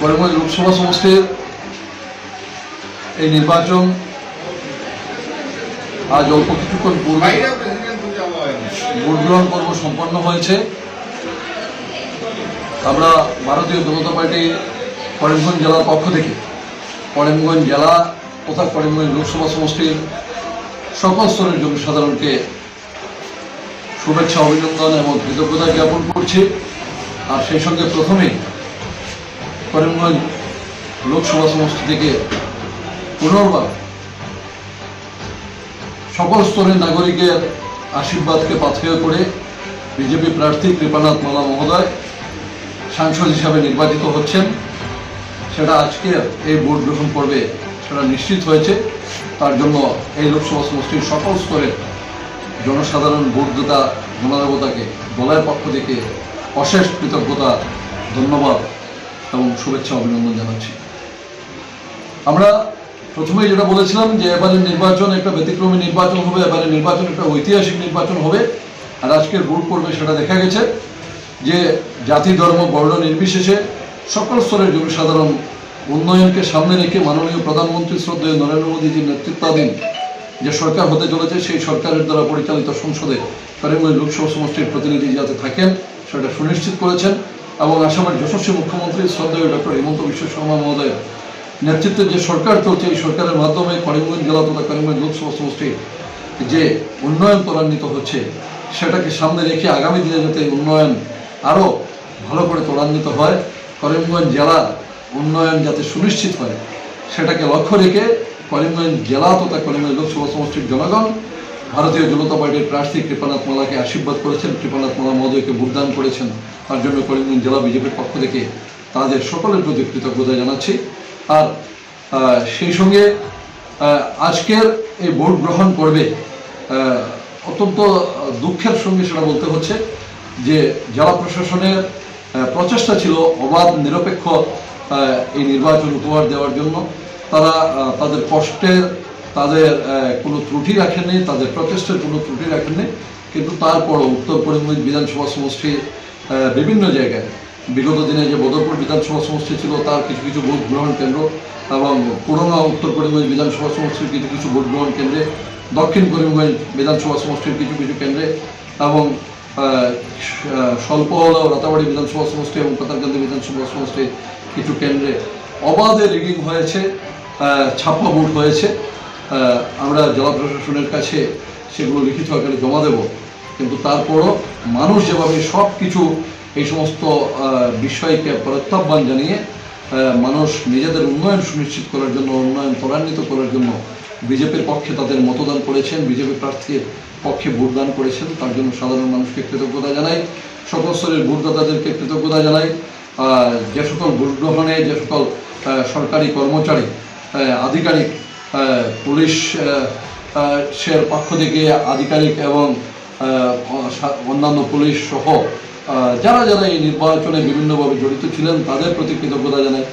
করিমগঞ্জ লোকসভা সমষ্টির এই নির্বাচন আজ অল্প কিছুক্ষণ পূর্বে ভোটগ্রহণ পর্ব সম্পন্ন হয়েছে। আমরা ভারতীয় জনতা পার্টি করিমগঞ্জ জেলার পক্ষ থেকে করিমগঞ্জ জেলা তথা করিমগঞ্জ লোকসভা সমষ্টির সকল স্তরের জনসাধারণকে শুভেচ্ছা অভিনন্দন এবং কৃতজ্ঞতা জ্ঞাপন করছি। আর সেই সঙ্গে প্রথমেই করিমগঞ্জ লোকসভা সমষ্টি থেকে পুনর্বার সকল স্তরের নাগরিকের আশীর্বাদকে পাথেয় করে বিজেপি প্রার্থী কৃপানাথ মালা মহোদয় সাংসদ হিসাবে নির্বাচিত হচ্ছেন। সেটা আজকে এই ভোট গ্রহণ পর্বে সেটা নিশ্চিত হয়েছে। তার জন্য এই লোকসভা সমষ্টির সকল স্তরের জনসাধারণ, ভোটদাতা জনদেবতাকে দলের পক্ষ থেকে অশেষ কৃতজ্ঞতা, ধন্যবাদ। এবং শুভেচ্ছা অভিনন্দন জানাচ্ছি। আমরা প্রথমেই যেটা বলেছিলাম যে এবারে নির্বাচন একটা ব্যতিক্রমী নির্বাচন হবে এবারে নির্বাচন একটা ঐতিহাসিক নির্বাচন হবে, আর আজকের ভোট পর্বে সেটা দেখা গেছে যে জাতি, ধর্ম, বর্ণ নির্বিশেষে সকল স্তরের জনসাধারণ উন্নয়নকে সামনে রেখে মাননীয় প্রধানমন্ত্রী শ্রদ্ধেয় নরেন্দ্র মোদীজির নেতৃত্বাধীন যে সরকার হতে চলেছে, সেই সরকারের দ্বারা পরিচালিত সংসদে করিমগঞ্জ লোকসভা সমষ্টির প্রতিনিধি যাতে থাকেন, সেটা সুনিশ্চিত করেছেন। এবং আসামের যশস্বী মুখ্যমন্ত্রী শ্রদ্ধেয় ডক্টর হিমন্ত বিশ্ব শর্মা মহোদয় নেতৃত্বে যে সরকার চলছে, এই সরকারের মাধ্যমে করিমগঞ্জ জেলা তথা করিমগঞ্জ লোকসভা সমষ্টি যে উন্নয়ন ত্বরান্বিত হচ্ছে, সেটাকে সামনে রেখে আগামী দিনে যাতে উন্নয়ন আরও ভালো করে ত্বরান্বিত হয়, করিমগঞ্জ জেলার উন্নয়ন যাতে সুনিশ্চিত হয়, সেটাকে লক্ষ্য রেখে করিমগঞ্জ জেলা তথা করিমগঞ্জ লোকসভা সমষ্টির জনগণ ভারতীয় জনতা পার্টির প্রার্থী কৃপানাথ মালাকে আশীর্বাদ করেছেন। কৃপানাথ মালা মহোদয়কে ভোটদান করেছেন। তার জন্য করিমগঞ্জ জেলা বিজেপির পক্ষ থেকে তাদের সকলের প্রতি কৃতজ্ঞতা জানাচ্ছি। আর সেই সঙ্গে আজকের এই ভোট গ্রহণ করবে অত্যন্ত দুঃখের সঙ্গে সেটা বলতে হচ্ছে যে, জেলা প্রশাসনের প্রচেষ্টা ছিল অবাধ, নিরপেক্ষ এই নির্বাচন উপহার দেওয়ার জন্য। তারা তাদের কষ্টের, তাদের কোনো ত্রুটি রাখেননি, তাদের প্রচেষ্টার কোনো ত্রুটি রাখেননি। কিন্তু তারপরও উত্তর করিমগঞ্জ বিধানসভা সমষ্টির বিভিন্ন জায়গায়। বিগত দিনে যে বদরপুর বিধানসভা সমষ্টি ছিল, তার কিছু কিছু ভোট গ্রহণ কেন্দ্র এবং পুরোনো উত্তর করিমগঞ্জ বিধানসভা সমষ্টির কিছু কিছু ভোট গ্রহণ কেন্দ্রে, দক্ষিণ করিমগঞ্জ বিধানসভা সমষ্টির কিছু কিছু কেন্দ্রে এবং স্বল্প হলেও রাতাবাড়ি বিধানসভা সমষ্টি এবং পাতারকান্দি বিধানসভা সমষ্টির কিছু কেন্দ্রে অবাধে রিগিং হয়েছে ছাপ্পা ভোট হয়েছে। আমরা জেলা প্রশাসনের কাছে সেগুলো লিখিত আকারে জমা দেব। কিন্তু তারপরও মানুষ যেভাবে সব কিছু এই সমস্ত বিষয়কে প্রত্যাহ্বান জানিয়ে মানুষ নিজেদের উন্নয়ন সুনিশ্চিত করার জন্য, উন্নয়ন ত্বরান্বিত করার জন্য বিজেপির পক্ষে তাদের মতদান করেছেন, বিজেপি প্রার্থীর পক্ষে ভোটদান করেছেন, তার জন্য সাধারণ মানুষকে কৃতজ্ঞতা জানাই সকল স্তরের ভোটদাতাদেরকে কৃতজ্ঞতা জানাই যে সকল ভোট গ্রহণে, যে সকল সরকারি কর্মচারী আধিকারিক পুলিশ সের পক্ষ থেকে আধিকারিক এবং অন্যান্য পুলিশ সহ যারা যারা এই নির্বাচনে বিভিন্নভাবে জড়িত ছিলেন তাদের প্রতি কৃতজ্ঞতা জানাই।